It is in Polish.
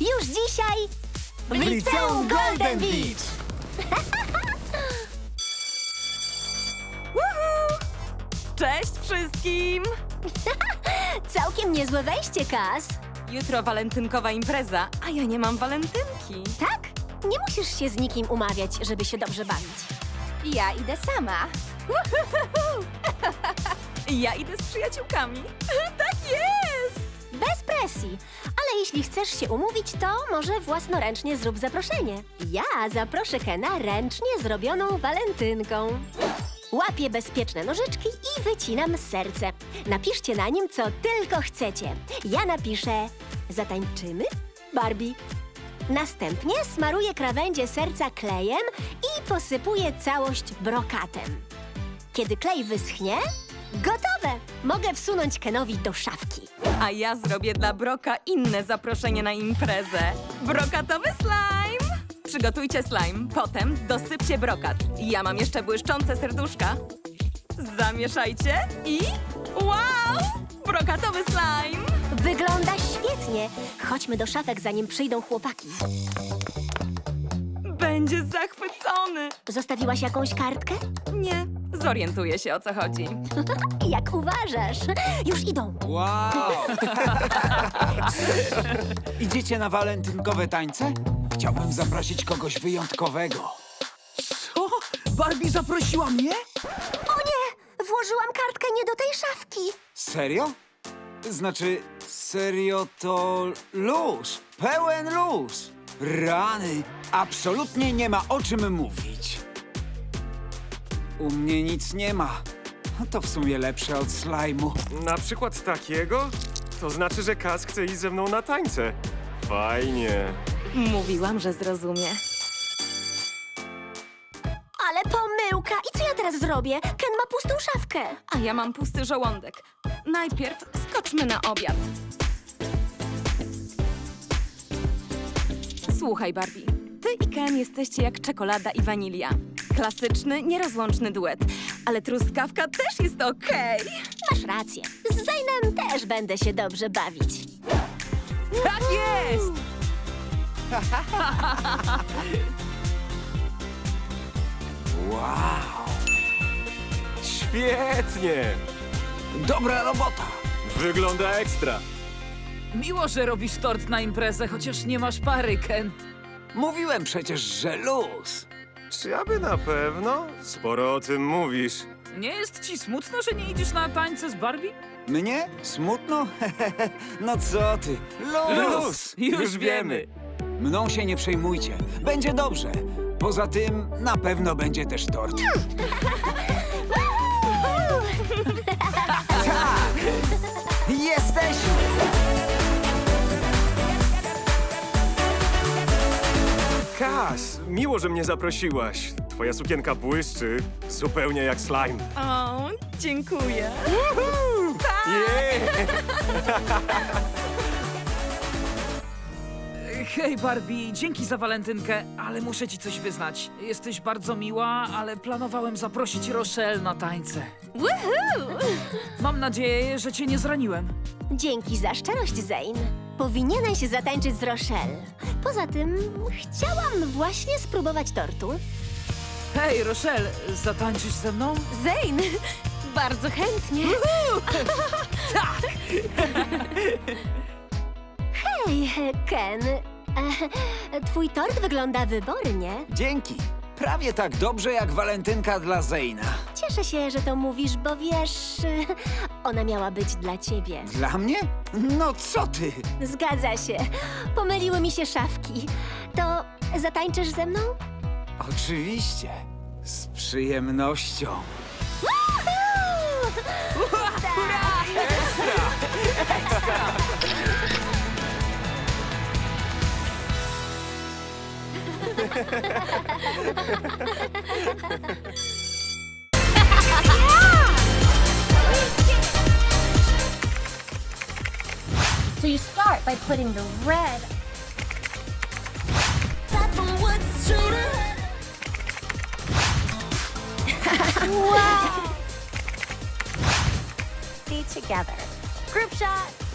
Już dzisiaj w Liceum Golden Beach! Cześć wszystkim! Całkiem niezłe wejście, Kas. Jutro walentynkowa impreza, a ja nie mam walentynki. Tak? Nie musisz się z nikim umawiać, żeby się dobrze bawić. Ja idę sama. Ja idę z przyjaciółkami. tak jest! Bez presji. Jeśli chcesz się umówić, to może własnoręcznie zrób zaproszenie. Ja zaproszę Kena ręcznie zrobioną walentynką. Łapię bezpieczne nożyczki i wycinam serce. Napiszcie na nim, co tylko chcecie. Ja napiszę Zatańczymy? Barbie. Następnie smaruję krawędzie serca klejem i posypuję całość brokatem. Kiedy klej wyschnie, gotowe! Mogę wsunąć Kenowi do szafki. A ja zrobię dla Broka inne zaproszenie na imprezę. Brokatowy slime! Przygotujcie slime, potem dosypcie brokat. Ja mam jeszcze błyszczące serduszka. Zamieszajcie i... Wow! Brokatowy slime! Wygląda świetnie. Chodźmy do szafek, zanim przyjdą chłopaki. Będzie zachwycony! Zostawiłaś jakąś kartkę? Nie, zorientuję się o co chodzi. Jak uważasz? Już idą. Wow! Idziecie na walentynkowe tańce? Chciałbym zaprosić kogoś wyjątkowego. O, Barbie zaprosiła mnie? O nie! Włożyłam kartkę nie do tej szafki. Serio? Znaczy, serio to luz. Pełen luz. Rany. Absolutnie nie ma o czym mówić. U mnie nic nie ma. To w sumie lepsze od slajmu. Na przykład takiego? To znaczy, że Kaz chce iść ze mną na tańce. Fajnie. Mówiłam, że zrozumie. Ale pomyłka! I co ja teraz zrobię? Ken ma pustą szafkę. A ja mam pusty żołądek. Najpierw skoczmy na obiad. Słuchaj, Barbie. Ty i Ken jesteście jak czekolada i wanilia. Klasyczny, nierozłączny duet. Ale truskawka też jest okej. Masz rację. Z Zainem też będę się dobrze bawić. Tak jest! Wow! Świetnie! Dobra robota! Wygląda ekstra. Miło, że robisz tort na imprezę, chociaż nie masz pary, Ken. Mówiłem przecież, że luz. Czy aby na pewno? Sporo o tym mówisz. Nie jest ci smutno, że nie idziesz na tańce z Barbie? Mnie? Smutno? no co ty? Luz! Już wiemy. Mną się nie przejmujcie. Będzie dobrze. Poza tym na pewno będzie też tort. tak! Jesteśmy! Kaz, miło, że mnie zaprosiłaś. Twoja sukienka błyszczy, zupełnie jak slime. O, dziękuję. Yeah! Hej, Barbie, dzięki za walentynkę, ale muszę ci coś wyznać. Jesteś bardzo miła, ale planowałem zaprosić Rochelle na tańce. Mam nadzieję, że cię nie zraniłem. Dzięki za szczerość, Zane. Powinieneś zatańczyć z Rochelle. Poza tym chciałam właśnie spróbować tortu. Hej, Rochelle, zatańczysz ze mną? Zane, bardzo chętnie. Tak! Hej, Ken. E, Twój tort wygląda wybornie. Dzięki. Prawie tak dobrze jak walentynka dla Zejna. Cieszę się, że to mówisz, bo wiesz, ona miała być dla ciebie. Dla mnie? No co ty? Zgadza się. Pomyliły mi się szafki. To zatańczysz ze mną? Oczywiście. Z przyjemnością. So you start by putting the red wow. Be together. Group shot.